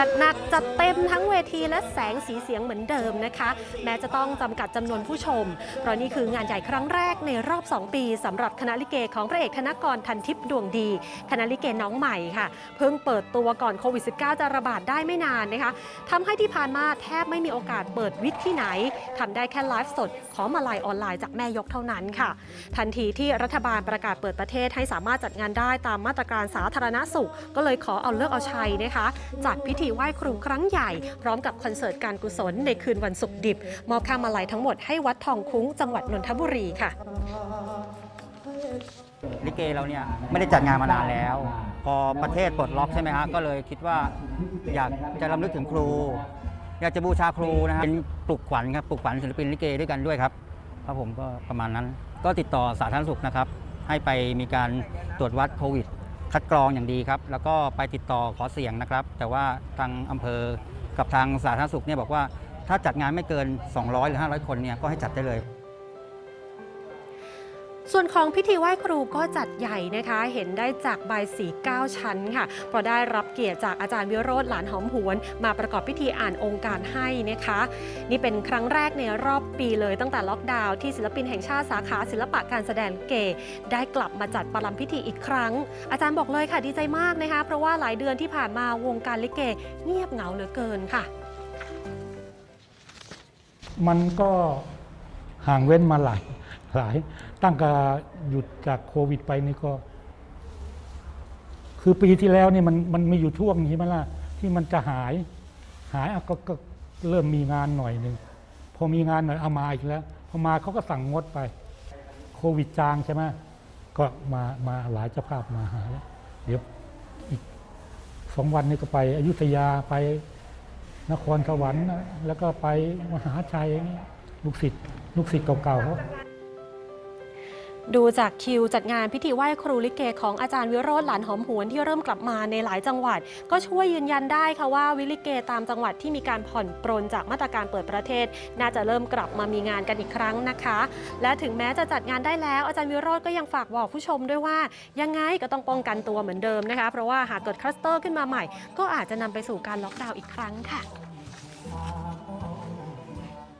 จัดหนักจัดเต็มทั้งเวทีและแสงสีเสียงเหมือนเดิมนะคะ แม้จะต้องจำกัดจำนวนผู้ชม เพราะนี่คืองานใหญ่ครั้งแรกในรอบ 2 ปีสำหรับคณะลิเกของพระเอกธนกรทันทิพย์ดวงดี คณะลิเกน้องใหม่ค่ะ เพิ่งเปิดตัวก่อนโควิด -19 จะระบาดได้ไม่นานนะคะทำให้ที่ผ่านมาแทบไม่มีโอกาสเปิดวิทย์ที่ไหนทำได้แค่ไลฟ์สด ขอมาลายออนไลน์จากแม่ยกเท่านั้นค่ะ ทันทีที่รัฐบาลประกาศเปิดประเทศให้สามารถจัดงานได้ตามมาตรการสาธารณสุข ก็เลยขอเอาเลิกเอาชัยนะคะจัดพิธีไหว้ครูครั้งใหญ่ พร้อมกับคอนเสิร์ตการกุศลในคืนวันศุกร์ดิบ มอบค่ามาลัยทั้งหมดให้วัดทองคุ้งจังหวัดนนทบุรีค่ะลิเกเราเนี่ยไม่ได้จัดงานมานานแล้ว พอประเทศปลดล็อกใช่ไหมฮะก็เลยคิดว่าอยากจะรำลึกถึงครู อยากจะบูชาครูนะครับเป็นปลุกขวัญครับปลุกขวัญศิลปินลิเกด้วยกันด้วยครับครับผมก็ประมาณนั้น ก็ติดต่อสาธารณสุขนะครับ ให้ไปมีการตรวจวัดโควิด คัดกรองอย่างดีครับ แล้วก็ไปติดต่อขอเสียงนะครับ แต่ว่าทางอำเภอกับทางสาธารณสุขเนี่ยบอกว่าถ้าจัดงานไม่เกิน 200 หรือ 500 คนเนี่ยก็ให้จัดได้เลย ส่วนของพิธีไหว้ครูก็จัดใหญ่นะคะ เห็นได้จากใบสี9ชั้นค่ะเพราะได้รับเกียรติจากอาจารย์วิโรธหลานหอมหวน มาประกอบพิธีอ่านองค์การให้นะคะ นี่เป็นครั้งแรกในรอบปีเลยตั้งแต่ล็อกดาวน์ที่ศิลปินแห่งชาติสาขาศิลปะการแสดงเกได้กลับมาจัดประลัมพิธีอีกครั้ง อาจารย์บอกเลยค่ะดีใจมากนะคะ เพราะว่าหลายเดือนที่ผ่านมาวงการลิเกเงียบเหงาเหลือเกินค่ะ มันก็ห่างเว้นมาหลาย หลาย ตั้งแต่หยุดจากโควิดไปนี่ก็ คือปีที่แล้วนี่มันมันมีอยู่ช่วงนี้มาล่ะที่มันจะหาย หายอะก็ก็เริ่มมีงานหน่อยหนึ่งพอมีงานหน่อยเอามาอีกแล้วพอมาเขาก็สั่งงดไป โควิดจางใช่ไหมก็มามาหลายเจ้าภาพมาหาแล้วเดี๋ยวอีกสองวันนี้ก็ไปอยุธยาไปนครสวรรค์แล้วก็ไปมหาชัยอย่างเงี้ยลูกศิษย์ลูกศิษย์เก่าๆเขา ดูจากคิวจัดงานพิธีไหว้ครูลิเกของอาจารย์วิโรธหลานหอมหวนที่เริ่มกลับมาในหลายจังหวัด ก็ช่วยยืนยันได้ค่ะว่าวิลิเกตามจังหวัดที่มีการผ่อนปรนจากมาตรการเปิดประเทศ น่าจะเริ่มกลับมามีงานกันอีกครั้งนะคะ และถึงแม้จะจัดงานได้แล้วอาจารย์วิโรธก็ยังฝากบอกผู้ชมด้วยว่า ยังไงก็ต้องป้องกันตัวเหมือนเดิมนะคะ เพราะว่าหากเกิดคลัสเตอร์ขึ้นมาใหม่ ก็อาจจะนำไปสู่การล็อกดาวน์อีกครั้งค่ะ